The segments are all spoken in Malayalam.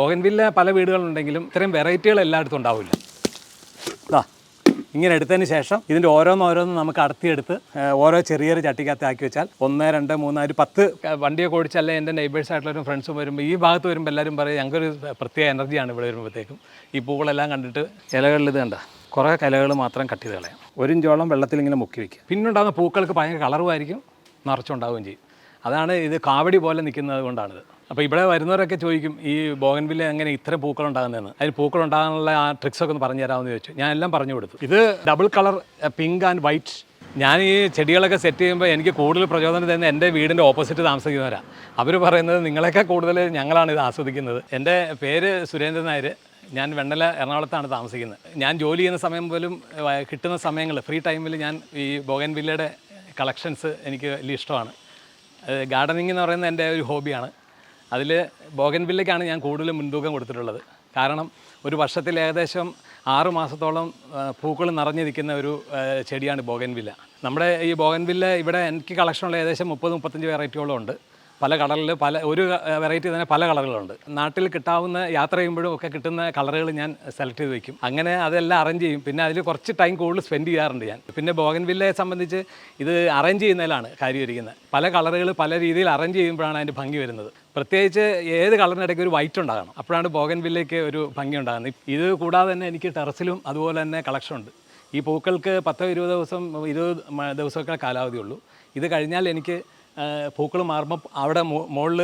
ബോഗൻവില്ല പല വീടുകളുണ്ടെങ്കിലും ഇത്രയും വെറൈറ്റികൾ എല്ലായിടത്തും ഉണ്ടാവില്ല. ഇതാ ഇങ്ങനെ എടുത്തതിന് ശേഷം ഇതിന്റെ ഓരോന്നോരോന്ന് നമുക്ക് അടത്തിയെടുത്ത് ഓരോ ചെറിയ ചെറിയ ചട്ടിക്കകത്ത് ആക്കി വെച്ചാൽ ഒന്ന് രണ്ട് മൂന്ന് ഒരു പത്ത് വണ്ടിയൊക്കെ ഓടിച്ചല്ലേ എന്റെ നെയ്ബേഴ്സ് ആയിട്ടുള്ളവരും ഫ്രണ്ട്സും വരുമ്പോൾ ഈ ഭാഗത്ത് വരുമ്പോൾ എല്ലാവരും പറയും ഞങ്ങൾക്കൊരു പ്രത്യേക എനർജിയാണ് ഇവിടെ വരുമ്പോഴത്തേക്കും. ഈ പൂക്കളെല്ലാം കണ്ടിട്ട് ഇലകളിൽ ഇത് കണ്ട കുറേ കലകൾ മാത്രം കട്ട് ചെയ്ത് കളയാം. ഒരു ഇഞ്ചോളം വെള്ളത്തിൽ ഇങ്ങനെ മുക്കി വയ്ക്കുക പിന്നുണ്ടാകുന്ന പൂക്കൾക്ക് ഭയങ്കര കളറുമായിരിക്കും നിറച്ചുണ്ടാവുകയും ചെയ്യും. അതാണ് ഇത് കാവടി പോലെ നിൽക്കുന്നത് കൊണ്ടാണിത്. അപ്പോൾ ഇവിടെ വരുന്നവരൊക്കെ ചോദിക്കും ഈ ബോഗൻവില്ല എങ്ങനെ ഇത്ര പൂക്കൾ ഉണ്ടാകുന്നതെന്ന് അതിന് പൂക്കൾ ഉണ്ടാകാനുള്ള ആ ട്രിക്സൊക്കെ ഒന്ന് പറഞ്ഞു തരാമെന്ന് ചോദിച്ചു. ഞാൻ എല്ലാം പറഞ്ഞു കൊടുത്തു. ഇത് double colour pink and white. ഞാൻ ഈ ചെടികളൊക്കെ സെറ്റ് ചെയ്യുമ്പോൾ എനിക്ക് കൂടുതൽ പ്രചോദനം തരുന്ന എന്റെ വീടിന്റെ ഓപ്പോസിറ്റ് താമസിക്കുന്നവരാണ് അവർ പറയുന്നത് നിങ്ങളെയൊക്കെ കൂടുതൽ ഞങ്ങളാണ് ഇത് ആസ്വദിക്കുന്നത്. എന്റെ പേര് സുരേന്ദ്രൻ നായർ. ഞാൻ വെണ്ണല എറണാകുളത്താണ് താമസിക്കുന്നത്. ഞാൻ ജോലി ചെയ്യുന്ന സമയം പോലും കിട്ടുന്ന സമയങ്ങൾ ഫ്രീ ടൈമിൽ ഞാൻ ഈ ബോഗൻവില്ലയുടെ കളക്ഷൻസ് എനിക്ക് വലിയ ഇഷ്ടമാണ്. ഗാർഡനിങ് എന്ന് പറയുന്നത് എന്റെ ഒരു ഹോബിയാണ്. അതിൽ ബോഗൻവില്ലയ്ക്കാണ് ഞാൻ കൂടുതലും മുൻതൂക്കം കൊടുത്തിട്ടുള്ളത്. കാരണം ഒരു വർഷത്തിൽ ഏകദേശം ആറ് മാസത്തോളം പൂക്കൾ നിറഞ്ഞിരിക്കുന്ന ഒരു ചെടിയാണ് ബോഗൻവില്ല. നമ്മുടെ ഈ ബോഗൻവില്ല ഇവിടെ എനിക്ക് കളക്ഷനുള്ള ഏകദേശം മുപ്പത് മുപ്പത്തഞ്ച് വെറൈറ്റിയോളം ഉണ്ട്. പല കളറിൽ പല ഒരു വെറൈറ്റി തന്നെ പല കളറുകളുണ്ട് നാട്ടിൽ കിട്ടാവുന്ന യാത്ര ചെയ്യുമ്പോഴും ഒക്കെ കിട്ടുന്ന കളറുകൾ ഞാൻ സെലക്ട് ചെയ്ത് വെക്കും. അങ്ങനെ അതെല്ലാം അറേഞ്ച് ചെയ്യും. പിന്നെ അതിൽ കുറച്ച് ടൈം കൂടുതൽ സ്പെൻഡ് ചെയ്യാറുണ്ട് ഞാൻ. പിന്നെ ബോഗൻവില്ലയെ സംബന്ധിച്ച് ഇത് അറേഞ്ച് ചെയ്യുന്നതിലാണ് കാര്യം ഇരിക്കുന്നത് പല കളറുകൾ പല രീതിയിൽ അറേഞ്ച് ചെയ്യുമ്പോഴാണ് അതിന്റെ ഭംഗി വരുന്നത്. പ്രത്യേകിച്ച് ഏത് കളറിനിടയ്ക്ക് ഒരു വൈറ്റ് ഉണ്ടാകണം. അപ്പോഴാണ് ബോഗൻവില്ലയ്ക്ക് ഒരു ഭംഗി ഉണ്ടാകുന്നത്. ഇത് കൂടാതെ തന്നെ എനിക്ക് ടെറസിലും അതുപോലെ തന്നെ കളക്ഷൻ ഉണ്ട്. ഈ പൂക്കൾക്ക് പത്തോ ഇരുപത് ദിവസം ഇരുപത് ദിവസമൊക്കെ കാലാവധിയുള്ളൂ ഇത് കഴിഞ്ഞാൽ എനിക്ക് പൂക്കൾ മാറുമ്പോൾ അവിടെ മുകളിൽ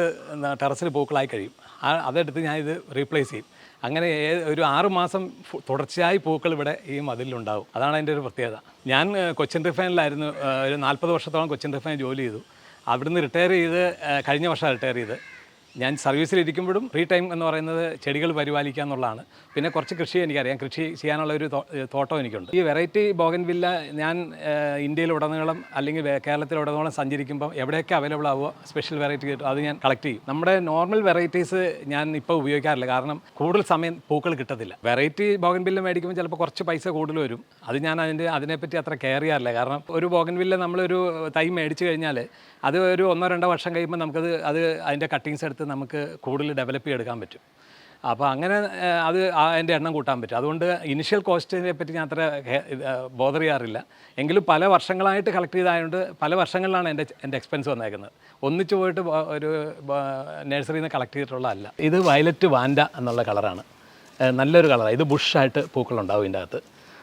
ടെറസിൽ പൂക്കളായി കഴിയും. അതെടുത്ത് ഞാൻ ഇത് റീപ്ലേസ് ചെയ്യും. അങ്ങനെ ഒരു ആറ് മാസം തുടർച്ചയായി പൂക്കൾ ഇവിടെ ഈ മതിലുണ്ടാവും അതാണ് അതിന്റെ ഒരു പ്രത്യേകത. ഞാൻ കൊച്ചിൻ റിഫൈനിലായിരുന്നു ഒരു നാൽപ്പത് വർഷത്തോളം കൊച്ചിൻ റിഫൈൻ ജോലി ചെയ്തു. അവിടുന്ന് റിട്ടയർ ചെയ്ത് കഴിഞ്ഞ വർഷം റിട്ടയർ ചെയ്ത്. ഞാൻ സർവീസിലിരിക്കുമ്പോഴും ഫ്രീ ടൈം എന്ന് പറയുന്നത് ചെടികൾ പരിപാലിക്കുക എന്നുള്ളതാണ്. പിന്നെ കുറച്ച് കൃഷി എനിക്കറിയാം. കൃഷി ചെയ്യാനുള്ള ഒരു തോട്ടം എനിക്കുണ്ട്. ഈ വെറൈറ്റി ബോഗൻവില്ല ഞാൻ ഇന്ത്യയിൽ ഉടനീളം അല്ലെങ്കിൽ കേരളത്തിൽ ഉടനീളം സഞ്ചരിക്കുമ്പോൾ എവിടെയൊക്കെ അവൈലബിൾ ആവുമോ സ്പെഷ്യൽ വെറൈറ്റി കിട്ടും അത് ഞാൻ കളക്ട് ചെയ്യും. നമ്മുടെ നോർമൽ വെറൈറ്റീസ് ഞാൻ ഇപ്പോൾ ഉപയോഗിക്കാറില്ല. കാരണം കൂടുതൽ സമയം പൂക്കൾ കിട്ടത്തില്ല. വെറൈറ്റി ബോഗൻവില്ല മേടിക്കുമ്പോൾ ചിലപ്പോൾ കുറച്ച് പൈസ കൂടുതൽ വരും. അത് ഞാൻ അതിന്റെ അതിനെപ്പറ്റി അത്ര കെയർ ചെയ്യാറില്ല. കാരണം ഒരു ബോഗൻവില്ല നമ്മളൊരു തൈ മേടിച്ചു കഴിഞ്ഞാൽ അത് ഒരു ഒന്നോ രണ്ടോ വർഷം കഴിയുമ്പോൾ നമുക്കത് അത് അതിന്റെ കട്ടിങ്സ് എടുത്ത് നമുക്ക് കൂടുതൽ ഡെവലപ്പ് ചെയ്തെടുക്കാൻ പറ്റും. അപ്പോൾ അങ്ങനെ അത് അതിന്റെ എണ്ണം കൂട്ടാൻ പറ്റും. അതുകൊണ്ട് ഇനിഷ്യൽ കോസ്റ്റിനെ പറ്റി ഞാൻ അത്ര ബോധർ ചെയ്യാറില്ല. എങ്കിലും പല വർഷങ്ങളായിട്ട് കളക്ട് ചെയ്തായതുകൊണ്ട് പല വർഷങ്ങളിലാണ് എന്റെ എന്റെ എക്സ്പെൻസ് വന്നേക്കുന്നത്. ഒന്നിച്ച് പോയിട്ട് ഒരു നഴ്സറിയിൽ നിന്ന് കളക്ട് ചെയ്തിട്ടുള്ളതല്ല. ഇത് വയലറ്റ് വാൻഡ എന്നുള്ള കളറാണ്. നല്ലൊരു കളറാണ് ഇത് ബുഷായിട്ട് പൂക്കളുണ്ടാവും ഇതിന്റെ അകത്ത്.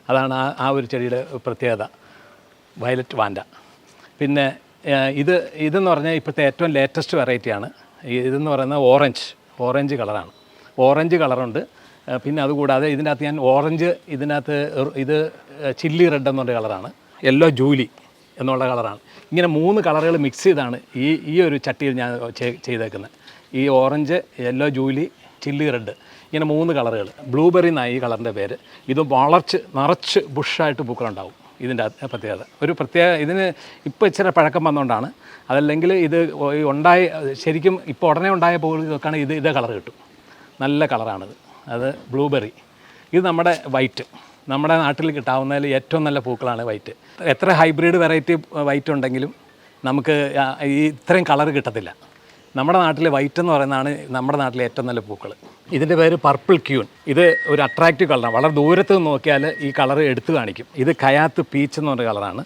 അതാണ് ആ ആ ഒരു ചെടിയുടെ പ്രത്യേകത. Violet vanda. പിന്നെ ഇത് ഇതെന്ന് പറഞ്ഞാൽ ഇപ്പോഴത്തെ ഏറ്റവും ലേറ്റസ്റ്റ് വെറൈറ്റിയാണ് ഇതെന്ന് പറയുന്നത് ഓറഞ്ച് ഓറഞ്ച് കളറാണ് ഓറഞ്ച് കളറുണ്ട് പിന്നെ അതുകൂടാതെ ഇതിന്റെ അകത്ത് ഞാൻ ഓറഞ്ച് ഇതിനകത്ത് ഇത് ചില്ലി റെഡ് എന്നുള്ള കളറാണ് യെല്ലോ ജൂലി എന്നുള്ള കളറാണ് ഇങ്ങനെ മൂന്ന് കളറുകൾ മിക്സ് ചെയ്താണ് ഈ ഈ ഒരു ചട്ടിയിൽ ഞാൻ ചെയ്തേക്കുന്നത്. ഈ orange yellow Julie chilli red ഇങ്ങനെ മൂന്ന് കളറുകൾ ബ്ലൂബെറി എന്നാണ് ഈ കളറിന്റെ പേര്. ഇത് വളർച്ച് നിറച്ച് ബുഷായിട്ട് പൂക്കളുണ്ടാവും. ഇതിന്റെ പ്രത്യേകത. ഒരു പ്രത്യേക ഇതിന് ഇപ്പോൾ ഇച്ചിരി പഴക്കം വന്നുകൊണ്ടാണ് അതല്ലെങ്കിൽ ഇത് ഉണ്ടായി ശരിക്കും ഇപ്പോൾ ഉടനെ ഉണ്ടായ പൂക്കൾ നോക്കുകയാണെങ്കിൽ ഇത് ഇതേ കളർ കിട്ടും. നല്ല കളറാണിത്. അത് ബ്ലൂബെറി. ഇത് നമ്മുടെ വൈറ്റ്. നമ്മുടെ നാട്ടിൽ കിട്ടാവുന്നതിൽ ഏറ്റവും നല്ല പൂക്കളാണ് വൈറ്റ്. എത്ര ഹൈബ്രിഡ് വെറൈറ്റി വൈറ്റ് ഉണ്ടെങ്കിലും നമുക്ക് ഈ ഇത്രയും കളർ കിട്ടത്തില്ല. നമ്മുടെ നാട്ടിലെ വൈറ്റ് എന്ന് പറയുന്നതാണ് നമ്മുടെ നാട്ടിലെ ഏറ്റവും നല്ല പൂക്കൾ. ഇതിന്റെ പേര് പർപ്പിൾ ക്യൂൺ ഇത് ഒരു അട്രാക്റ്റീവ് കളറാണ് വളരെ ദൂരത്ത് നിന്ന് നോക്കിയാൽ ഈ കളർ എടുത്തു കാണിക്കും. ഇത് കയാത്ത് പീച്ച് എന്ന് പറഞ്ഞ കളറാണ്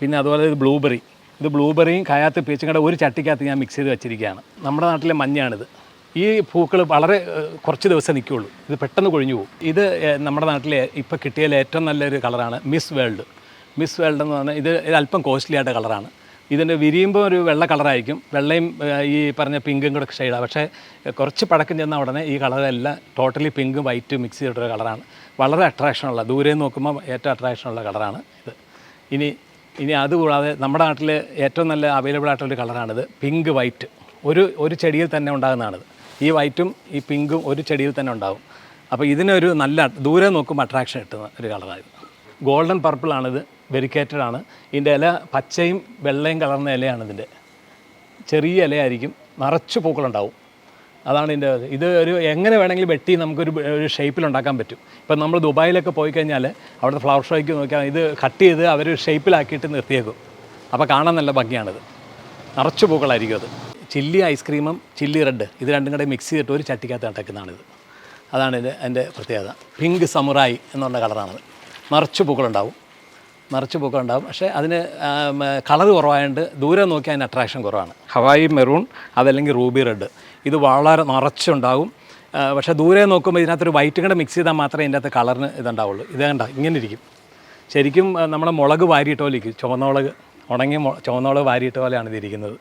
പിന്നെ അതുപോലെ ഇത് ബ്ലൂബെറി ഇത് ബ്ലൂബെറിയും കയാത്ത് പീച്ചും കൂടെ ഒരു ചട്ടിക്കകത്ത് ഞാൻ മിക്സ് ചെയ്ത് വെച്ചിരിക്കുകയാണ്. നമ്മുടെ നാട്ടിലെ മഞ്ഞാണിത്. ഈ പൂക്കൾ വളരെ കുറച്ച് ദിവസം നിൽക്കുകയുള്ളൂ ഇത് പെട്ടെന്ന് കൊഴിഞ്ഞു പോകും. ഇത് നമ്മുടെ നാട്ടിലെ ഇപ്പോൾ കിട്ടിയതിൽ ഏറ്റവും നല്ലൊരു കളറാണ് മിസ് വേൾഡ് മിസ് വേൾഡ് എന്ന് പറഞ്ഞാൽ ഇത് അല്പം കോസ്റ്റ്ലി ആയിട്ട് കളറാണ് ഇതിന്റെ വിരിയുമ്പോൾ ഒരു വെള്ള കളറായിരിക്കും. വെള്ളയും ഈ പറഞ്ഞ പിങ്കും കൂടെ ഷെയ്ഡാണ് പക്ഷേ കുറച്ച് പഴക്കം ചെന്ന ഉടനെ ഈ കളറെല്ലാം ടോട്ടലി പിങ്കും വൈറ്റും മിക്സ് ചെയ്തിട്ടൊരു കളറാണ്. വളരെ അട്രാക്ഷനുള്ള ദൂരെ നിന്ന് നോക്കുമ്പോൾ ഏറ്റവും അട്രാക്ഷനുള്ള കളറാണ് ഇത്. ഇനി ഇനി അതുകൂടാതെ നമ്മുടെ നാട്ടിൽ ഏറ്റവും നല്ല അവൈലബിൾ ആയിട്ടുള്ളൊരു കളറാണിത്. പിങ്ക് വൈറ്റ് ഒരു ഒരു ചെടിയിൽ തന്നെ ഉണ്ടാകുന്നതാണിത്. ഈ വൈറ്റും ഈ പിങ്കും ഒരു ചെടിയിൽ തന്നെ ഉണ്ടാകും. അപ്പോൾ ഇതിനൊരു നല്ല ദൂരെ നോക്കുമ്പോൾ അട്രാക്ഷൻ കിട്ടുന്ന ഒരു കളറാണ് ഗോൾഡൻ പർപ്പിളാണിത് വെരിക്കേറ്റഡ് ആണ്. ഇതിന്റെ ഇല പച്ചയും വെള്ളയും കളർന്ന ഇലയാണ് ഇതിന്റെ ചെറിയ ഇലയായിരിക്കും. നിറച്ച് പൂക്കളുണ്ടാവും. അതാണ് ഇതിന്റെ ഇത്. ഒരു എങ്ങനെ വേണമെങ്കിലും വെട്ടി നമുക്കൊരു ഒരു ഷേപ്പിൽ ഉണ്ടാക്കാൻ പറ്റും. ഇപ്പം നമ്മൾ ദുബായിലൊക്കെ പോയി കഴിഞ്ഞാൽ അവിടുത്തെ ഫ്ലവർ ഷോയ്ക്ക് നോക്കിയാൽ ഇത് കട്ട് ചെയ്ത് അവർ ഷേപ്പിലാക്കിയിട്ട് നിർത്തിയേക്കും. അപ്പോൾ കാണാൻ നല്ല ഭംഗിയാണിത് നിറച്ച് പൂക്കളായിരിക്കും അത്. ചില്ലി ഐസ്ക്രീമും ചില്ലി റെഡ് ഇത് രണ്ടും കൂടെ മിക്സ് ചെയ്തിട്ട് ഒരു ചട്ടിക്കകത്ത് നടക്കുന്നതാണിത് അതാണ് എന്റെ എന്റെ പ്രത്യേകത. പിങ്ക് സമുറായി എന്നുള്ള കളറാണത് നിറച്ച് പൂക്കളുണ്ടാവും. നിറച്ച് ഉണ്ടാകും പക്ഷേ അതിന് കളർ കുറവായതുകൊണ്ട് ദൂരെ നോക്കി അതിന് അട്രാക്ഷൻ കുറവാണ്. ഹവായി മെറൂൺ അതല്ലെങ്കിൽ റൂബി റെഡ്. ഇത് വളരെ നിറച്ചുണ്ടാകും. പക്ഷേ ദൂരെ നോക്കുമ്പോൾ ഇതിനകത്തൊരു വൈറ്റ് കൂടെ മിക്സ് ചെയ്താൽ മാത്രമേ ഇതിന്റെ അകത്ത് കളറിന് ഇതുണ്ടാവുള്ളൂ. ഇത് കണ്ട? ഇങ്ങനെ ഇരിക്കും ശരിക്കും നമ്മുടെ മുളക് വാരിയിട്ട പോലെ ഇരിക്കും. ചുവന്ന മുളക് ഉണങ്ങിയ ചുവന്ന മുളക് വാരിയിട്ട പോലെയാണ് ഇതിരിക്കുന്നത്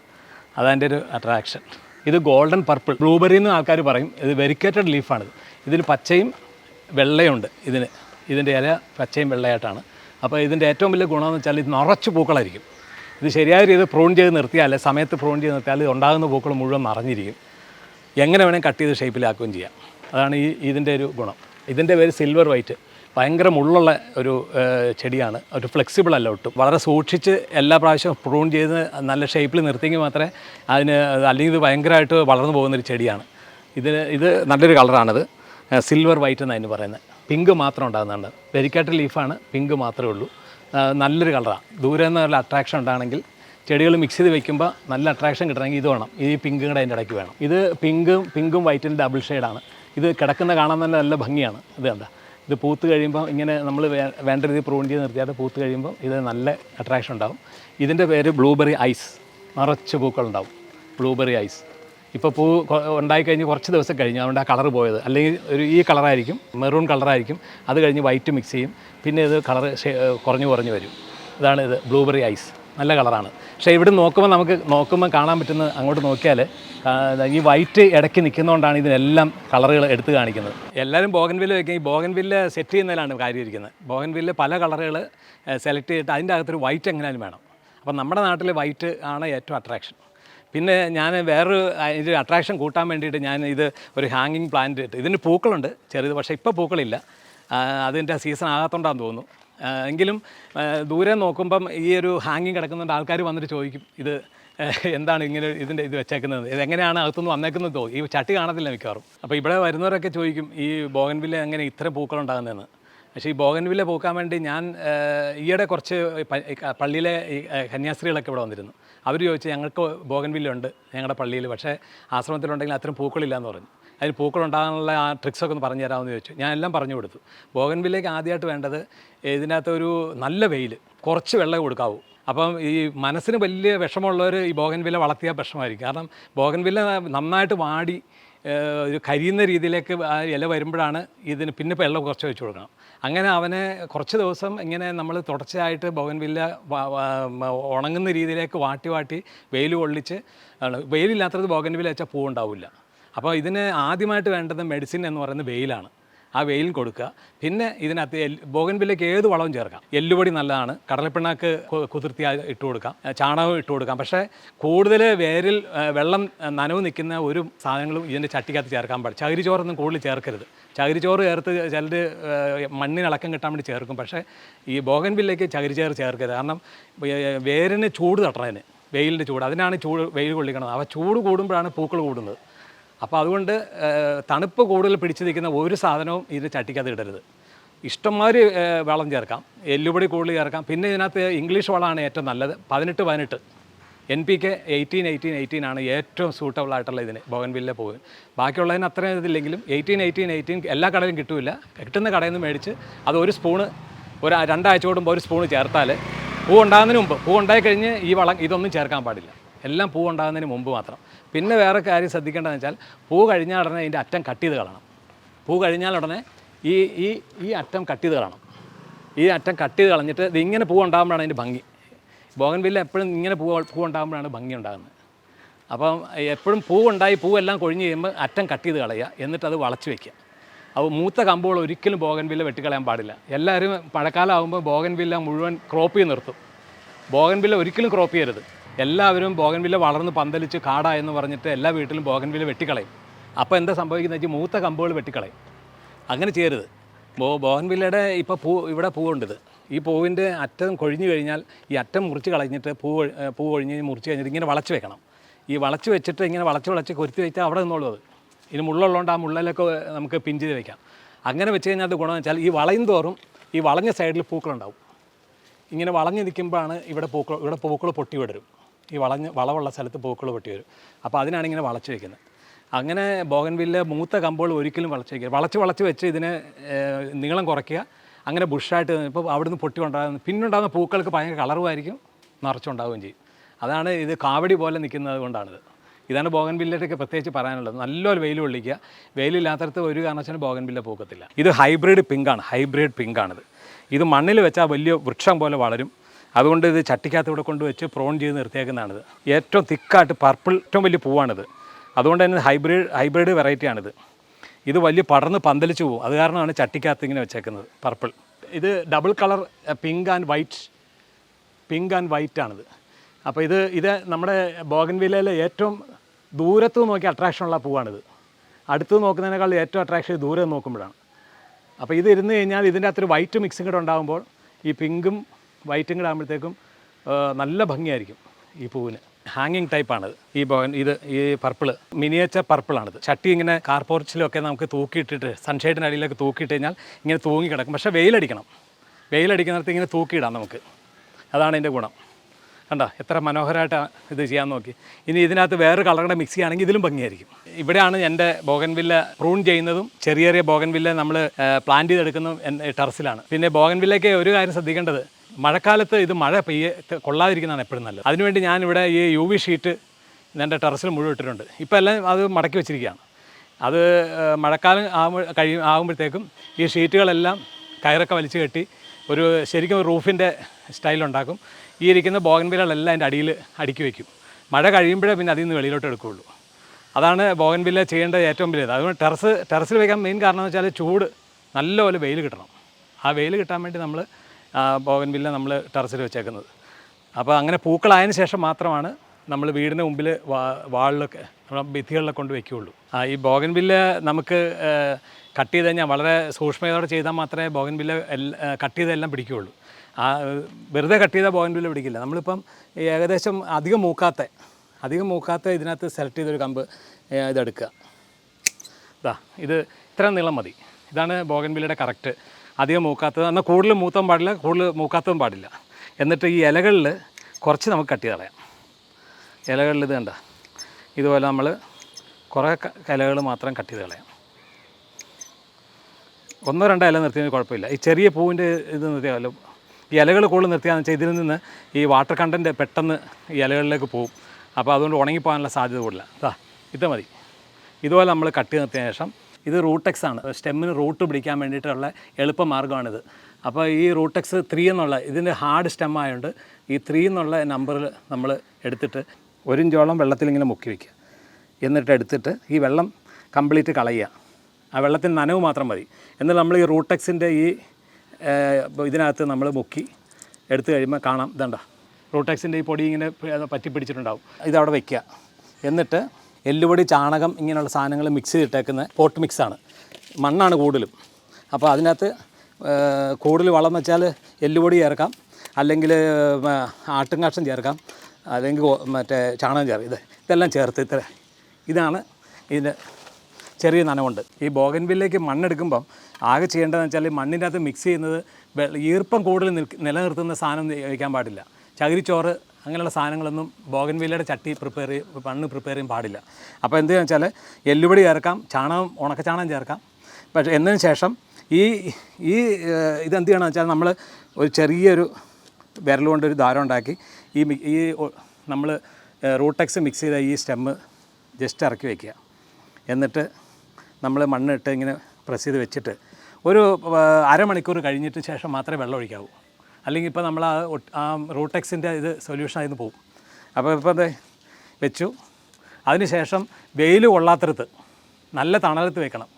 അതതിന്റെ ഒരു അട്രാക്ഷൻ ഇത് ഗോൾഡൻ പർപ്പിൾ ബ്ലൂബെറി എന്ന് ആൾക്കാർ പറയും. ഇത് വെരിക്കേറ്റഡ് ലീഫാണ് ഇതിൽ പച്ചയും വെള്ളയുണ്ട് ഇതിന്. ഇതിന്റെ ഇല പച്ചയും വെള്ളയായിട്ടാണ്. അപ്പോൾ ഇതിന്റെ ഏറ്റവും വലിയ ഗുണമെന്ന് വെച്ചാൽ ഇത് നിറച്ച് പൂക്കളായിരിക്കും. ഇത് ശരിയായ രീതിയിൽ പ്രൂൺ ചെയ്ത് നിർത്തിയാൽ സമയത്ത് പ്രൂൺ ചെയ്ത് നിർത്തിയാൽ ഇത് ഉണ്ടാകുന്ന പൂക്കൾ മുഴുവൻ നിറഞ്ഞിരിക്കും. എങ്ങനെ വേണമെങ്കിൽ കട്ട് ചെയ്ത് ഷേപ്പിലാക്കുകയും ചെയ്യാം. അതാണ് ഈ ഇതിന്റെ ഒരു ഗുണം. ഇതിന്റെ പേര് സിൽവർ വൈറ്റ്. ഭയങ്കര മുള്ളുള്ള ഒരു ചെടിയാണ്. ഒരു ഫ്ലെക്സിബിൾ അല്ല ഒട്ടും. വളരെ സൂക്ഷിച്ച് എല്ലാ പ്രാവശ്യവും പ്രൂൺ ചെയ്ത് നല്ല ഷേപ്പിൽ നിർത്തിയെങ്കിൽ മാത്രമേ അതിന് അല്ലെങ്കിൽ ഇത് ഭയങ്കരമായിട്ട് വളർന്നു പോകുന്നൊരു ചെടിയാണ്. ഇതിന് ഇത് നല്ലൊരു കളറാണിത്. സിൽവർ വൈറ്റ് എന്ന് അതിന് പറയുന്നത്. പിങ്ക് മാത്രം ഉണ്ടാകുന്നുണ്ട്. വെരിക്കാട്ട് ലീഫാണ് പിങ്ക് മാത്രമേ ഉള്ളൂ. നല്ലൊരു കളറാണ് ദൂരെ നിന്ന് നല്ല അട്രാക്ഷൻ ഉണ്ടാണെങ്കിൽ ചെടികൾ മിക്സ് ചെയ്ത് വെക്കുമ്പോൾ നല്ല അട്രാക്ഷൻ കിട്ടണമെങ്കിൽ ഇത് വേണം. ഈ പിങ്കും കൂടെ അതിന്റെ ഇടയ്ക്ക് വേണം. ഇത് പിങ്കും പിങ്കും വൈറ്റിന്റെ ഡബിൾ ഷെയ്ഡാണ് ഇത് കിടക്കുന്ന കാണാൻ തന്നെ നല്ല ഭംഗിയാണ്. ഇത് കണ്ട? ഇത് പൂത്ത് കഴിയുമ്പോൾ ഇങ്ങനെ നമ്മൾ വേണ്ട രീതിയിൽ പ്രൂൺ ചെയ്ത് നിർത്തിയാൽ പൂത്ത് കഴിയുമ്പോൾ ഇത് നല്ല അട്രാക്ഷൻ ഉണ്ടാകും ഇതിന്റെ പേര് ബ്ലൂബെറി ഐസ്. നിറച്ച് പൂക്കളുണ്ടാവും. Blueberry ice. ഇപ്പോൾ പൂ ഉണ്ടായിക്കഴിഞ്ഞ് കുറച്ച് ദിവസം കഴിഞ്ഞ്. അതുകൊണ്ട് ആ കളർ പോയത്. അല്ലെങ്കിൽ ഒരു ഈ കളറായിരിക്കും മെറൂൺ കളറായിരിക്കും. അത് കഴിഞ്ഞ് വൈറ്റ് മിക്സ് ചെയ്യും. പിന്നെ ഇത് കളർ കുറഞ്ഞു കുറഞ്ഞു വരും. ഇതാണ് ഇത് ബ്ലൂബെറി ഐസ്. നല്ല കളറാണ്. പക്ഷേ ഇവിടെ നോക്കുമ്പോൾ നമുക്ക് നോക്കുമ്പോൾ കാണാൻ പറ്റുന്ന അങ്ങോട്ട് നോക്കിയാൽ ഈ വൈറ്റ് ഇടയ്ക്ക് നിൽക്കുന്നതുകൊണ്ടാണ് ഇതിനെല്ലാം കളറുകൾ എടുത്ത് കാണിക്കുന്നത്. എല്ലാവരും ബോഗൻവില്ല വയ്ക്കുക ഈ ബോഗൻവില്ല സെറ്റ് ചെയ്യുന്നതിലാണ് കാര്യം ഇരിക്കുന്നത് ബോഗൻവില്ല പല കളറുകൾ സെലക്ട് ചെയ്തിട്ട് അതിന്റെ അകത്തൊരു വൈറ്റ് എങ്ങനെയാലും വേണം. അപ്പം നമ്മുടെ നാട്ടിലെ വൈറ്റ് ആണ് ഏറ്റവും അട്രാക്ഷൻ പിന്നെ ഞാൻ വേറൊരു ഒരു അട്രാക്ഷൻ കൂട്ടാൻ വേണ്ടിയിട്ട് ഞാൻ ഇത് ഒരു ഹാങ്ങിങ് പ്ലാന്റ് ഇട്ട് ഇതിന് പൂക്കളുണ്ട് ചെറുത് പക്ഷേ ഇപ്പോൾ പൂക്കളില്ല. അതിന്റെ സീസൺ ആകാത്തോണ്ടാന്ന് തോന്നുന്നു. എങ്കിലും ദൂരെ നോക്കുമ്പം ഈ ഒരു ഹാങ്ങിങ് കിടക്കുന്നുണ്ട് ആൾക്കാർ വന്നിട്ട് ചോദിക്കും ഇത് എന്താണ് ഇങ്ങനെ ഇതിന്റെ ഇത് വെച്ചേക്കുന്നത്? ഇത് എങ്ങനെയാണ് അകത്തുനിന്ന് വന്നേക്കുന്നത്? തോന്നും ഈ ചട്ടി കാണത്തില്ല മിക്കവാറും. അപ്പോൾ ഇവിടെ വരുന്നവരൊക്കെ ചോദിക്കും ഈ ബോഗൻവില്ല എങ്ങനെ ഇത്ര പൂക്കളുണ്ടാകുന്നതെന്ന് പക്ഷേ ഈ ബോഗൻവില്ല പോക്കാൻ വേണ്ടി ഞാൻ ഈയിടെ കുറച്ച് പള്ളിയിലെ കന്യാസ്ത്രീകളൊക്കെ ഇവിടെ വന്നിരുന്നു. അവർ ചോദിച്ചു ഞങ്ങൾക്ക് ബോഗൻവില്ല ഉണ്ട് ഞങ്ങളുടെ പള്ളിയിൽ പക്ഷേ ആശ്രമത്തിലുണ്ടെങ്കിൽ അത്രയും പൂക്കളില്ല എന്ന് പറഞ്ഞു. അതിന് പൂക്കളുണ്ടാകാനുള്ള ആ ട്രിക്സൊക്കെ ഒന്ന് പറഞ്ഞു തരാമെന്ന് ചോദിച്ചു. ഞാൻ എല്ലാം പറഞ്ഞു കൊടുത്തു. ബോഗൻവില്ലേക്ക് ആദ്യമായിട്ട് വേണ്ടത് ഇതിനകത്ത് ഒരു നല്ല വെയിൽ കുറച്ച് വെള്ളം കൊടുക്കാവൂ. അപ്പം ഈ മനസ്സിന് വലിയ വിഷമമുള്ളവർ ഈ ബോഗൻവില്ല വളർത്തിയാൽ വിഷമമായിരിക്കും കാരണം ബോഗൻവില്ല നന്നായിട്ട് വാടി ഒരു കരിയുന്ന രീതിയിലേക്ക് ആ ഇല വരുമ്പോഴാണ് ഇതിന് പിന്നെ വെള്ളം കുറച്ച് വെച്ച് കൊടുക്കണം. അങ്ങനെ അവനെ കുറച്ച് ദിവസം ഇങ്ങനെ നമ്മൾ തുടർച്ചയായിട്ട് മ- ഉണങ്ങുന്ന രീതിയിലേക്ക് വാട്ടി വാട്ടി വെയിൽ കൊള്ളിച്ച് വെയിലില്ലാത്തത് ബോഗൻവില്ല വെച്ചാൽ പൂവുണ്ടാവില്ല. അപ്പോൾ ഇതിന് ആദ്യമായിട്ട് വേണ്ടത് മെഡിസിൻ എന്ന് പറയുന്നത് വെയിലാണ്. ആ വെയിൽ കൊടുക്കുക. പിന്നെ ഇതിനകത്ത് ബോഗൻവില്ലയ്ക്ക് ഏത് വളവും ചേർക്കാം. എല്ലുപൊടി നല്ലതാണ്. കടലപ്പിണ്ണാക്ക് കുതിർത്തി ഇട്ട് കൊടുക്കാം. ചാണകം ഇട്ട് കൊടുക്കാം. പക്ഷേ കൂടുതൽ വേരിൽ വെള്ളം നനവ് നിൽക്കുന്ന ഒരു സാധനങ്ങളും ഇതിന്റെ ചട്ടിക്കകത്ത് ചേർക്കാൻ പാടില്ല. ചകിരിച്ചോറൊന്നും കൂടുതൽ ചേർക്കരുത്. ചകിരിച്ചോറ് ചേർത്ത് ചിലർ മണ്ണിന് ഇളക്കം കിട്ടാൻ വേണ്ടി ചേർക്കും. പക്ഷേ ഈ ബോഗൻവില്ലയ്ക്ക് ചകിരിച്ചോറ് ചേർക്കരുത്. കാരണം വേരിന് ചൂട് തട്ടണതിന്. വെയിലിന്റെ ചൂട്. അതിനാണ് ചൂട് വെയിൽ കൊള്ളിക്കണത്. അവ ചൂട് കൂടുമ്പോഴാണ് പൂക്കൾ കൂടുന്നത്. അപ്പോൾ അതുകൊണ്ട് തണുപ്പ് കൂടുതൽ പിടിച്ചു നിൽക്കുന്ന ഒരു സാധനവും ഇതിന് ചട്ടിക്കകത്ത് ഇടരുത്. ഇഷ്ടംമാതിരി വളം ചേർക്കാം. എല്ലുപൊടി കൂടുതൽ ചേർക്കാം. പിന്നെ ഇതിനകത്ത് ഇംഗ്ലീഷ് വളമാണ് ഏറ്റവും നല്ലത്. പതിനെട്ട് പതിനെട്ട്. N P K eighteen eighteen eighteen ആണ് ഏറ്റവും സൂട്ടബിൾ ആയിട്ടുള്ള ഇതിന് ബോഗൻവില്ല പോകും ബാക്കിയുള്ളതിന് അത്രയും ഇതില്ലെങ്കിലും എയ്റ്റീൻ എയ്റ്റീൻ എയ്റ്റീൻ എല്ലാ കടയിലും കിട്ടില്ല. കിട്ടുന്ന കടയിൽ നിന്ന് മേടിച്ച് അത് ഒരു സ്പൂണ് ഒരു രണ്ടാഴ്ച കൂടുമ്പോൾ ഒരു സ്പൂണ് ചേർത്താൽ പൂ ഉണ്ടാകുന്നതിന് മുമ്പ് പൂ ഉണ്ടായി കഴിഞ്ഞ് ഈ വളം ഇതൊന്നും ചേർക്കാൻ പാടില്ല. എല്ലാം പൂ ഉണ്ടാകുന്നതിന് മുമ്പ് മാത്രം. പിന്നെ വേറെ കാര്യം ശ്രദ്ധിക്കേണ്ടതെന്ന് വെച്ചാൽ പൂ കഴിഞ്ഞാൽ ഉടനെ ഇതിന്റെ അറ്റം കട്ട് ചെയ്ത് കളയണം പൂ കഴിഞ്ഞാൽ ഉടനെ ഈ ഈ ഈ അറ്റം കട്ട് ചെയ്ത് കളയണം ഈ അറ്റം കട്ട് ചെയ്ത് കളഞ്ഞിട്ട് ഇത് ഇങ്ങനെ പൂ ഉണ്ടാകുമ്പോഴാണ് അതിന്റെ ഭംഗി. ബോഗൻവില്ല എപ്പോഴും ഇങ്ങനെ പൂ പൂ ഉണ്ടാകുമ്പോഴാണ് ഭംഗി ഉണ്ടാകുന്നത്. അപ്പം എപ്പോഴും പൂ ഉണ്ടായി പൂവെല്ലാം കൊഴിഞ്ഞ് കഴിയുമ്പോൾ അറ്റം കട്ട് ചെയ്ത് കളയുക എന്നിട്ട് അത് വളച്ച് വയ്ക്കുക. അപ്പോൾ മൂത്ത കമ്പുകൾ ഒരിക്കലും ബോഗൻവില്ല വെട്ടിക്കളയാൻ പാടില്ല. എല്ലാവരും മഴക്കാലം ആകുമ്പോൾ ബോഗൻവില്ല മുഴുവൻ ക്രോപ്പ് ചെയ്ത് നിർത്തും. ബോഗൻവില്ല ഒരിക്കലും ക്രോപ്പ് ചെയ്യരുത്. എല്ലാവരും ബോഗൻവില്ല വളർന്ന് പന്തലിച്ച് കാടായെന്ന് പറഞ്ഞിട്ട് എല്ലാ വീട്ടിലും ബോഗൻവില്ല വെട്ടിക്കളയും. അപ്പോൾ എന്താ സംഭവിക്കുന്നത് വെച്ചാൽ മൂത്ത കമ്പുകൾ വെട്ടിക്കളയും. അങ്ങനെ ചെയ്യരുത്. ബോ ബോഗൻവില്ലയുടെ ഇപ്പോൾ പൂ ഇവിടെ പൂവുണ്ട് ഇത്. ഈ പൂവിന്റെ അറ്റം കൊഴിഞ്ഞു കഴിഞ്ഞാൽ ഈ അറ്റം മുറിച്ച് കളഞ്ഞിട്ട് പൂ പൂ കൊഴിഞ്ഞ് മുറിച്ച് കഴിഞ്ഞിട്ട് ഇങ്ങനെ വളച്ച് വെക്കണം. ഈ വളച്ച് വെച്ചിട്ട് ഇങ്ങനെ വളച്ച് വളച്ച് കൊരുത്തി വെച്ചാൽ അവിടെ നിന്നുള്ളത് അത്. ഇനി മുള്ളുള്ളതുകൊണ്ട് ആ മുള്ളിലൊക്കെ നമുക്ക് പിൻ ചെയ്ത് വെക്കാം. അങ്ങനെ വെച്ച് കഴിഞ്ഞാൽ അത് ഗുണമെന്ന് വെച്ചാൽ ഈ വളയും തോറും ഈ വളഞ്ഞ സൈഡിൽ പൂക്കളുണ്ടാവും. ഇങ്ങനെ വളഞ്ഞ് നിൽക്കുമ്പോഴാണ് ഇവിടെ പൂക്കൾ ഇവിടെ പൂക്കൾ പൊട്ടി വിടരും. ഈ വളഞ്ഞ് വളവുള്ള സ്ഥലത്ത് പൂക്കൾ പൊട്ടി വരും. അപ്പോൾ അതിനാണ് ഇങ്ങനെ വളച്ച് വയ്ക്കുന്നത് അങ്ങനെ ബോഗൻവില്ല മൂത്ത കമ്പുകൾ ഒരിക്കലും വളച്ച് വയ്ക്കുക വളച്ച് വളച്ച് വെച്ച് ഇതിനെ നീളം കുറയ്ക്കുക. അങ്ങനെ ബുഷായിട്ട് ഇപ്പോൾ അവിടുന്ന് പൊട്ടി ഉണ്ടാകുന്ന പിന്നുണ്ടാകുന്ന പൂക്കൾക്ക് ഭയങ്കര കളറുമായിരിക്കും നിറച്ചുണ്ടാവുകയും ചെയ്യും. അതാണ് ഇത് കാവടി പോലെ നിൽക്കുന്നത് കൊണ്ടാണിത്. ഇതാണ് ബോഗൻവില്ലയൊക്കെ പ്രത്യേകിച്ച് പറയാനുള്ളത്. നല്ലൊരു വെയിൽ കൊള്ളിക്കുക. വെയിലില്ലാത്തടത്ത് ഒരു കാരണവശാലും ബോഗൻവില്ല പൂക്കത്തില്ല. ഇത് ഹൈബ്രിഡ് പിങ്കാണ്. ഹൈബ്രിഡ് പിങ്കാണിത്. ഇത് മണ്ണിൽ വെച്ചാൽ വലിയ വൃക്ഷം പോലെ വളരും. അതുകൊണ്ട് ഇത് ചട്ടിക്കകത്ത് ഇവിടെ കൊണ്ട് വെച്ച് പ്രോൺ ചെയ്ത് നിർത്തിയേക്കുന്നതാണിത്. ഏറ്റവും തിക്കായിട്ട് പർപ്പിൾ ഏറ്റവും വലിയ പൂവാണിത്. അതുകൊണ്ട് തന്നെ ഹൈബ്രിഡ് ഹൈബ്രിഡ് വെറൈറ്റിയാണിത് ഇത് വലിയ പടർന്ന് പന്തലിച്ച് പോകും അത് കാരണമാണ് ചട്ടിക്കകത്ത് ഇങ്ങനെ വെച്ചേക്കുന്നത് പർപ്പിൾ ഇത് double colour pink and white pink and white ആണിത്. അപ്പോൾ ഇത് ഇത് നമ്മുടെ ബോഗൻവില്ലയിലെ ഏറ്റവും ദൂരത്ത് നോക്കി അട്രാക്ഷനുള്ള പൂവാണിത്. അടുത്ത് നോക്കുന്നതിനേക്കാൾ ഏറ്റവും അട്രാക്ഷൻ ദൂരെ നോക്കുമ്പോഴാണ്. അപ്പോൾ ഇത് ഇരുന്ന് കഴിഞ്ഞാൽ ഇതിന്റെ അകത്തൊരു വൈറ്റ് മിക്സും കൂടെ ഉണ്ടാകുമ്പോൾ ഈ പിങ്കും വൈറ്റും കൂടെ ആകുമ്പോഴത്തേക്കും നല്ല ഭംഗിയായിരിക്കും ഈ പൂവിന്. ഹാങ്ങിങ് ടൈപ്പാണിത് ഈ ബോഗൻ ഇത് ഈ പർപ്പിൾ മിനിയേച്ചർ പർപ്പിളാണിത്. ചട്ടി ഇങ്ങനെ കാർപോർച്ചിലൊക്കെ നമുക്ക് തൂക്കിയിട്ടിട്ട് സൺഷെയ്ഡിന്റെ അടിയിലൊക്കെ തൂക്കിയിട്ട് കഴിഞ്ഞാൽ ഇങ്ങനെ തൂങ്ങി കിടക്കും. പക്ഷേ വെയിലടിക്കണം. വെയിലടിക്കുന്നിടത്ത് ഇങ്ങനെ തൂക്കിയിടാം നമുക്ക്. അതാണ് ഇതിന്റെ ഗുണം. കണ്ടോ? എത്ര മനോഹരമായിട്ട് ഇത് ചെയ്യാൻ നോക്കി. ഇനി ഇതിനകത്ത് വേറെ കളറുടെ മിക്സ് ചെയ്യുകയാണെങ്കിൽ ഇതിലും ഭംഗിയായിരിക്കും. ഇവിടെയാണ് എന്റെ ബോഗൻവില്ല പ്രൂൺ ചെയ്യുന്നതും ചെറിയ ചെറിയ ബോഗൻവില്ല നമ്മൾ പ്ലാന്റ് ചെയ്തെടുക്കുന്നതും ടെറസിലാണ്. പിന്നെ ബോഗൻവില്ലയ്ക്ക് ഒരു കാര്യം ശ്രദ്ധിക്കേണ്ടത് മഴക്കാലത്ത് ഇത് മഴ പെയ്യ കൊള്ളാതിരിക്കുന്നതാണ് എപ്പോഴും നല്ലത്. അതിനുവേണ്ടി ഞാനിവിടെ ഈ യു വി ഷീറ്റ് എന്റെ ടെറസിൽ മുഴുവൻ ഇട്ടിട്ടുണ്ട്. ഇപ്പോൾ എല്ലാം അത് മടക്കി വെച്ചിരിക്കുകയാണ്. അത് മഴക്കാലം ആകുമ്പോൾ കഴിയും ആകുമ്പോഴത്തേക്കും ഈ ഷീറ്റുകളെല്ലാം കയറൊക്കെ വലിച്ചു കെട്ടി ഒരു ശരിക്കും റൂഫിന്റെ സ്റ്റൈലുണ്ടാക്കും ഈ ഇരിക്കുന്ന ബോഗൻവില്ലകളെല്ലാം അതിന്റെ അടിയിൽ അടുക്കി വയ്ക്കും മഴ കഴിയുമ്പോഴേ പിന്നെ അതിൽ നിന്ന് വെളിയിലോട്ട് എടുക്കുകയുള്ളൂ. അതാണ് ബോഗൻവില്ല ചെയ്യേണ്ട ഏറ്റവും വലിയത്. അതുകൊണ്ട് ടെറസ് ടെറസിൽ വയ്ക്കാൻ മെയിൻ കാരണം എന്ന് വെച്ചാൽ ചൂട് നല്ലപോലെ വെയിൽ കിട്ടണം. ആ വെയിൽ കിട്ടാൻ വേണ്ടി നമ്മൾ ബോഗൻവില്ല നമ്മൾ ടെറസിൽ വെച്ചേക്കുന്നത്. അപ്പോൾ അങ്ങനെ പൂക്കളായതിനു ശേഷം മാത്രമാണ് നമ്മൾ വീടിന് മുമ്പിൽ വാ വാളിലൊക്കെ ഭിത്തികളിലൊക്കെ കൊണ്ട് ആ ഈ ബോഗൻവില്ല നമുക്ക് കട്ട് ചെയ്ത് കഴിഞ്ഞാൽ വളരെ സൂക്ഷ്മതയോടെ ചെയ്താൽ മാത്രമേ ബോഗൻവില്ല എല്ലാ കട്ട് ചെയ്തെല്ലാം പിടിക്കുകയുള്ളൂ. ആ വെറുതെ കട്ട് ചെയ്താൽ ബോഗൻവില്ല പിടിക്കില്ല. നമ്മളിപ്പം ഏകദേശം അധികം മൂക്കാത്ത അധികം മൂക്കാത്ത ഇതിനകത്ത് സെലക്ട് ചെയ്തൊരു കമ്പ് ഇതെടുക്കുക. ഇതാ ഇത് ഇത്ര നീളം മതി. ഇതാണ് ബോഗൻവില്ലയുടെ കറക്റ്റ് അധികം മൂക്കാത്തത്. എന്നാൽ കൂടുതൽ മൂത്താൻ പാടില്ല കൂടുതൽ മൂക്കാത്തതും പാടില്ല. എന്നിട്ട് ഈ ഇലകളിൽ കുറച്ച് നമുക്ക് കട്ട് കളയാം. ഇലകളിൽ ഇത് കണ്ട? ഇതുപോലെ നമ്മൾ കുറേ ഇലകൾ മാത്രം കട്ട് ചെയ്ത് കളയാം. ഒന്നോ രണ്ടോ ഇല നിർത്തിയാൽ കുഴപ്പമില്ല. ഈ ചെറിയ പൂവിന്റെ ഇത് നിർത്തിയാലോ ഈ ഇലകൾ കൂടുതൽ നിർത്തിയാന്ന് വെച്ചാൽ ഇതിൽ നിന്ന് ഈ വാട്ടർ കണ്ടന്റ് പെട്ടെന്ന് ഈ ഇലകളിലേക്ക് പോകും അപ്പോൾ അതുകൊണ്ട് ഉണങ്ങിപ്പോകാനുള്ള സാധ്യത കൂടുതലാണ് ഇതാ ഇത് മതി. ഇതുപോലെ നമ്മൾ കട്ട് നിർത്തിയ ശേഷം ഇത് റൂട്ടെക്സ് ആണ്. സ്റ്റെമ്മിന് റൂട്ട് പിടിക്കാൻ വേണ്ടിയിട്ടുള്ള എളുപ്പ മാർഗമാണിത് അപ്പോൾ ഈ റൂട്ടെക്സ് ത്രീ എന്നുള്ള ഇതിന്റെ ഹാർഡ് സ്റ്റെം ആയതുകൊണ്ട് ഈ ത്രീ എന്നുള്ള നമ്പറിൽ നമ്മൾ എടുത്തിട്ട് ഒരു ഇഞ്ചോളം വെള്ളത്തിൽ ഇങ്ങനെ മുക്കി വയ്ക്കുക എന്നിട്ട് എടുത്തിട്ട് ഈ വെള്ളം കംപ്ലീറ്റ് കളയുക. ആ വെള്ളത്തിന് നനവ് മാത്രം മതി. എന്നാൽ നമ്മൾ ഈ റൂട്ടെക്സിന്റെ ഈ ഇതിനകത്ത് നമ്മൾ മുക്കി എടുത്തു കഴിയുമ്പോൾ കാണാം. ഇതണ്ട. റൂട്ടെക്സിന്റെ ഈ പൊടി ഇങ്ങനെ പറ്റി പിടിച്ചിട്ടുണ്ടാവും ഇതവിടെ വയ്ക്കുക എന്നിട്ട് എല്ലുപൊടി ചാണകം ഇങ്ങനെയുള്ള സാധനങ്ങൾ മിക്സ് ചെയ്തിട്ടേക്കുന്ന പോട്ട് മിക്സാണ് മണ്ണാണ് കൂടുതലും. അപ്പോൾ അതിനകത്ത് കൂടുതൽ വളം എന്ന് വെച്ചാൽ എല്ലുപൊടി ചേർക്കാം. അല്ലെങ്കിൽ ആട്ടുംകാഷ്ടം ചേർക്കാം. അല്ലെങ്കിൽ മറ്റേ ചാണകം ചേർക്കാം. ഇത് ഇതെല്ലാം ചേർത്ത് ഇത്ര. ഇതാണ് ഇതിന്റെ ചെറിയ നനവുണ്ട്. ഈ ബോഗൻവില്ലേക്ക് മണ്ണെടുക്കുമ്പം ആകെ ചെയ്യേണ്ടതെന്ന് വെച്ചാൽ മണ്ണിന്റെ അകത്ത് മിക്സ് ചെയ്യുന്നത് ഈർപ്പം കൂടുതൽ നിലനിർത്തുന്ന സാധനം വയ്ക്കാൻ പാടില്ല. ചകിരിച്ചോറ് അങ്ങനെയുള്ള സാധനങ്ങളൊന്നും ബോഗൻവില്ലയുടെ ചട്ടി പ്രിപ്പയർ ചെയ്യും മണ്ണ് പ്രിപ്പയർ ചെയ്യാൻ പാടില്ല. അപ്പോൾ എന്തെന്ന് വെച്ചാൽ എല്ലുപടി ചേർക്കാം ചാണകം ഉണക്ക ചാണകം ചേർക്കാം. പക്ഷേ എന്നതിന് ശേഷം ഈ ഈ ഇത് ഇതെന്ത് ചെയ്യണമെന്ന് വെച്ചാൽ നമ്മൾ ഒരു ചെറിയൊരു വിരൽ കൊണ്ടൊരു ദാരം ഉണ്ടാക്കി ഈ ഈ നമ്മൾ റൂട്ടെക്സ് മിക്സ് ചെയ്ത ഈ സ്റ്റെമ്മ് ജസ്റ്റ് ഇറക്കി വയ്ക്കുക എന്നിട്ട് നമ്മൾ മണ്ണിട്ട് ഇങ്ങനെ പ്രസ് ചെയ്ത് വെച്ചിട്ട് ഒരു അരമണിക്കൂർ കഴിഞ്ഞിട്ട് ശേഷം മാത്രമേ വെള്ളം ഒഴിക്കാവൂ. അല്ലെങ്കിൽ ഇപ്പോൾ നമ്മൾ ആ ആ റൂട്ടെക്സിന്റെ ഇത് സൊല്യൂഷൻ ആയിരുന്നു പോകും അപ്പോൾ ഇപ്പോൾ അത് വെച്ചു. അതിനുശേഷം വെയിൽ കൊള്ളാത്തടത്ത് നല്ല തണലത്ത് വെക്കണം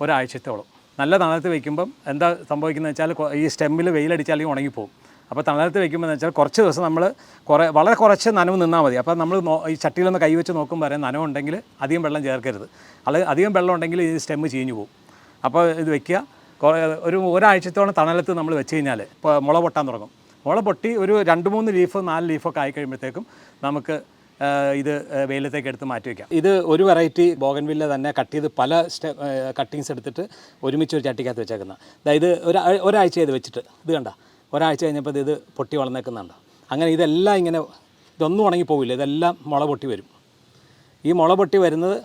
ഒരാഴ്ചത്തോളം. നല്ല തണലത്ത് വെക്കുമ്പം എന്താ സംഭവിക്കുന്നത് വെച്ചാൽ ഈ സ്റ്റെമ്മിൽ വെയിലടിച്ചാൽ അല്ലെങ്കിൽ ഉണങ്ങിപ്പോകും അപ്പോൾ തണലത്ത് വെക്കുമ്പോൾ എന്ന് വെച്ചാൽ കുറച്ച് ദിവസം നമ്മൾ കുറേ വളരെ കുറച്ച് നനവ് നിന്നാൽ മതി. അപ്പോൾ നമ്മൾ ഈ ചട്ടിയിലൊന്ന് കൈവച്ച് നോക്കുമ്പോൾ പറയാം നനവുണ്ടെങ്കിൽ അധികം വെള്ളം ചേർക്കരുത്. അല്ലെങ്കിൽ അധികം വെള്ളം ഉണ്ടെങ്കിൽ ഈ സ്റ്റെമ്മ് ചീഞ്ഞു പോകും അപ്പോൾ ഇത് വെക്കുക. ഒരു ഒരാഴ്ചത്തോളം തണലത്ത് നമ്മൾ വെച്ച് കഴിഞ്ഞാൽ ഇപ്പോൾ മുള പൊട്ടാൻ തുടങ്ങും. മുള പൊട്ടി ഒരു രണ്ട് മൂന്ന് ലീഫ് നാല് ലീഫൊക്കെ ആയി കഴിയുമ്പോഴത്തേക്കും നമുക്ക് ഇത് വെയിലത്തേക്ക് എടുത്ത് മാറ്റി വയ്ക്കാം ഇത് ഒരു വെറൈറ്റി ബോഗൻവില്ല തന്നെ കട്ട് ചെയ്ത് പല സ്റ്റെ കട്ടിങ്സ് എടുത്തിട്ട് ഒരുമിച്ച് ഒരു ചട്ടിക്കകത്ത് വെച്ചേക്കുന്ന. അതായത് ഒരു ഒരാഴ്ച ഇത് വെച്ചിട്ട് ഇത് കണ്ട ഒരാഴ്ച കഴിഞ്ഞപ്പോൾ ഇത് പൊട്ടി വളർന്നേക്കുന്നുണ്ട് അങ്ങനെ ഇതെല്ലാം ഇങ്ങനെ ഇതൊന്നും ഉണങ്ങി പോവില്ല ഇതെല്ലാം മുള പൊട്ടി വരും. ഈ മുള പൊട്ടി വരുന്നത്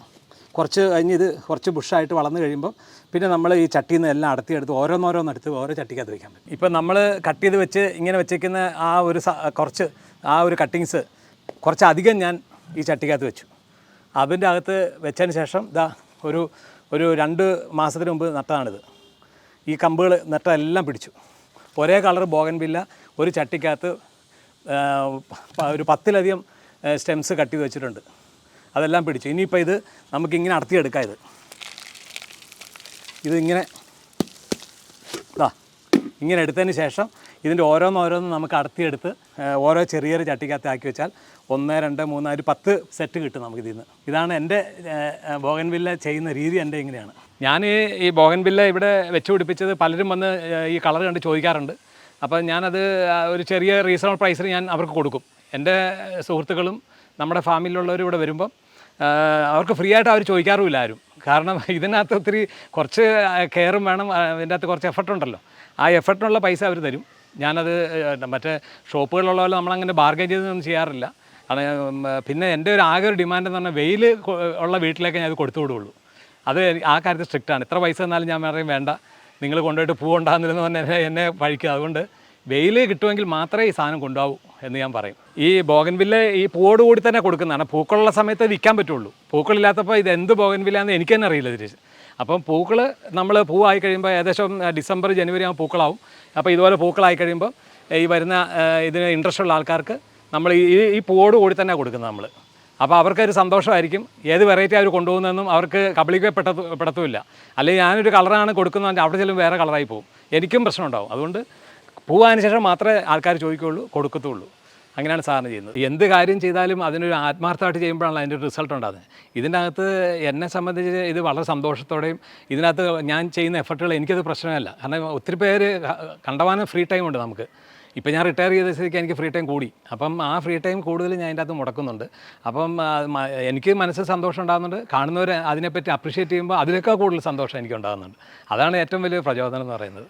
കുറച്ച് കഴിഞ്ഞ് ഇത് കുറച്ച് ബുഷായിട്ട് വളർന്നു കഴിയുമ്പോൾ പിന്നെ നമ്മൾ ഈ ചട്ടിയിൽ നിന്ന് എല്ലാം അടത്തിയെടുത്ത് ഓരോന്നോരോന്ന് എടുത്ത് ഓരോ ചട്ടിക്കകത്ത് വയ്ക്കാൻ പറ്റും. ഇപ്പം നമ്മൾ കട്ട് ചെയ്ത് വെച്ച് ഇങ്ങനെ വെച്ചേക്കുന്ന ആ ഒരു കുറച്ച് ആ ഒരു കട്ടിങ്സ് കുറച്ചധികം ഞാൻ ഈ ചട്ടിക്കകത്ത് വെച്ചു. അതിന്റെ അകത്ത് വെച്ചതിന് ശേഷം ഇതാ ഒരു ഒരു രണ്ട് മാസത്തിന് മുമ്പ് നട്ടതാണിത്. ഈ കമ്പുകൾ നട്ടതെല്ലാം പിടിച്ചു. ഒരേ കളർ ബോഗൻവില്ല ഒരു ചട്ടിക്കകത്ത് ഒരു പത്തിലധികം സ്റ്റെംസ് കട്ട് ചെയ്ത് വെച്ചിട്ടുണ്ട്. അതെല്ലാം പിടിച്ചു. ഇനിയിപ്പോൾ ഇത് നമുക്കിങ്ങനെ അടത്തിയെടുക്കാം ഇത്. ഇതിങ്ങനെ ഇതാ ഇങ്ങനെ എടുത്തതിന് ശേഷം ഇതിന്റെ ഓരോന്നോരോന്ന് നമുക്ക് അടത്തിയെടുത്ത് ഓരോ ചെറിയ ചെറിയ ചട്ടിക്കകത്ത് ആക്കി വെച്ചാൽ ഒന്ന് രണ്ട് മൂന്ന് ഒരു പത്ത് സെറ്റ് കിട്ടും നമുക്ക് ഇതിൽ നിന്ന് ഇതാണ് എന്റെ ബോഗൻവില്ല ചെയ്യുന്ന രീതി എന്റെ ഇങ്ങനെയാണ്. ഞാൻ ഈ ബോഗൻവില്ല ഇവിടെ വെച്ച് പിടിപ്പിച്ചത് പലരും വന്ന് ഈ കളർ കണ്ട് ചോദിക്കാറുണ്ട്. അപ്പോൾ ഞാനത് ഒരു ചെറിയ റീസണബിൾ പ്രൈസിന് ഞാൻ അവർക്ക് കൊടുക്കും. എന്റെ സുഹൃത്തുക്കളും നമ്മുടെ ഫാമിലിയിലുള്ളവരും ഇവിടെ വരുമ്പം അവർക്ക് ഫ്രീ ആയിട്ട് അവർ ചോദിക്കാറുമില്ല ആരും. കാരണം ഇതിനകത്ത് ഒത്തിരി കുറച്ച് കെയറും വേണം. ഇതിന്റെ അകത്ത് കുറച്ച് എഫർട്ട് ഉണ്ടല്ലോ. ആ എഫർട്ടിനുള്ള പൈസ അവർ തരും. ഞാനത് മറ്റേ ഷോപ്പുകളിലുള്ള പോലെ നമ്മളങ്ങനെ ബാർഗൈൻ ചെയ്തൊന്നും ചെയ്യാറില്ല. പിന്നെ എന്റെ ഒരു ആകെ ഒരു ഡിമാൻഡ് എന്ന് പറഞ്ഞാൽ വെയിൽ ഉള്ള വീട്ടിലേക്ക് ഞാൻ അത് കൊടുത്തു വിടുകയുള്ളൂ അത് ആ കാര്യത്തിൽ സ്ട്രിക്റ്റാണ് ഇത്ര പൈസ തന്നാലും ഞാൻ പറയും വേണ്ട. നിങ്ങൾ കൊണ്ടുപോയിട്ട് പൂ ഉണ്ടാകുന്നില്ലെന്ന് പറഞ്ഞാൽ എന്നെ പഴിക്കുക അതുകൊണ്ട് വെയിൽ കിട്ടുമെങ്കിൽ മാത്രമേ ഈ സാധനം കൊണ്ടുപോകൂ എന്ന് ഞാൻ പറയും. ഈ ബോഗൻവില്ല ഈ പൂവോട് കൂടി തന്നെ കൊടുക്കുന്നതാണ്. പൂക്കളുള്ള സമയത്ത് വിൽക്കാൻ പറ്റുള്ളൂ. പൂക്കളില്ലാത്തപ്പോൾ ഇത് എന്ത് ബോഗൻവില്ലാന്ന് എനിക്ക് തന്നെ അറിയില്ല തിരിച്ച് അപ്പം പൂക്കൾ നമ്മൾ പൂവായി കഴിയുമ്പോൾ ഏകദേശം ഡിസംബർ ജനുവരി ആകുമ്പോൾ പൂക്കളാവും. അപ്പോൾ ഇതുപോലെ പൂക്കളായി കഴിയുമ്പോൾ ഈ വരുന്ന ഇതിന് ഇൻട്രസ്റ്റ് ഉള്ള ആൾക്കാർക്ക് നമ്മൾ ഈ ഈ പൂവോട് കൂടി തന്നെ കൊടുക്കുന്നത് നമ്മൾ അപ്പോൾ അവർക്കൊരു സന്തോഷമായിരിക്കും. ഏത് വെറൈറ്റി അവർ കൊണ്ടുപോകുന്നതെന്നും അവർക്ക് കബളിക്കപ്പെട്ടു പെടത്തുമില്ല. അല്ലെങ്കിൽ ഞാനൊരു കളറാണ് കൊടുക്കുന്നതെങ്കിൽ അവിടെ ചെല്ലും വേറെ കളറായി പോകും. എനിക്കും പ്രശ്നം ഉണ്ടാവും അതുകൊണ്ട് പൂവായതിനു ശേഷം മാത്രമേ ആൾക്കാർ ചോദിക്കുകയുള്ളൂ കൊടുക്കത്തുള്ളൂ. അങ്ങനെയാണ് സാറിന് ചെയ്യുന്നത്. എന്ത് കാര്യം ചെയ്താലും അതിനൊരു ആത്മാർത്ഥമായിട്ട് ചെയ്യുമ്പോഴാണ് അതിന്റെ റിസൾട്ട് ഉണ്ടാകുന്നത്. ഇതിന്റെ അകത്ത് എന്നെ സംബന്ധിച്ച് ഇത് വളരെ സന്തോഷത്തോടെയും ഇതിനകത്ത് ഞാൻ ചെയ്യുന്ന എഫർട്ടുകൾ എനിക്കത് പ്രശ്നമല്ല. കാരണം ഒത്തിരി പേര് കണ്ടവാനും ഫ്രീ ടൈം ഉണ്ട് നമുക്ക്. ഇപ്പം ഞാൻ റിട്ടയർ ചെയ്ത സ്ഥിതിക്ക് എനിക്ക് ഫ്രീ ടൈം കൂടി. അപ്പം ആ ഫ്രീ ടൈം കൂടുതൽ ഞാൻ അതിന്റെ അകത്ത് മുടക്കുന്നുണ്ട്. അപ്പം എനിക്ക് മനസ്സിൽ സന്തോഷം ഉണ്ടാകുന്നുണ്ട്. കാണുന്നവർ അതിനെപ്പറ്റി അപ്രിഷ്യേറ്റ് ചെയ്യുമ്പോൾ അതിനേക്കാൾ കൂടുതൽ സന്തോഷം എനിക്ക് ഉണ്ടാകുന്നുണ്ട്. അതാണ് ഏറ്റവും വലിയ പ്രചോദനം എന്ന് പറയുന്നത്.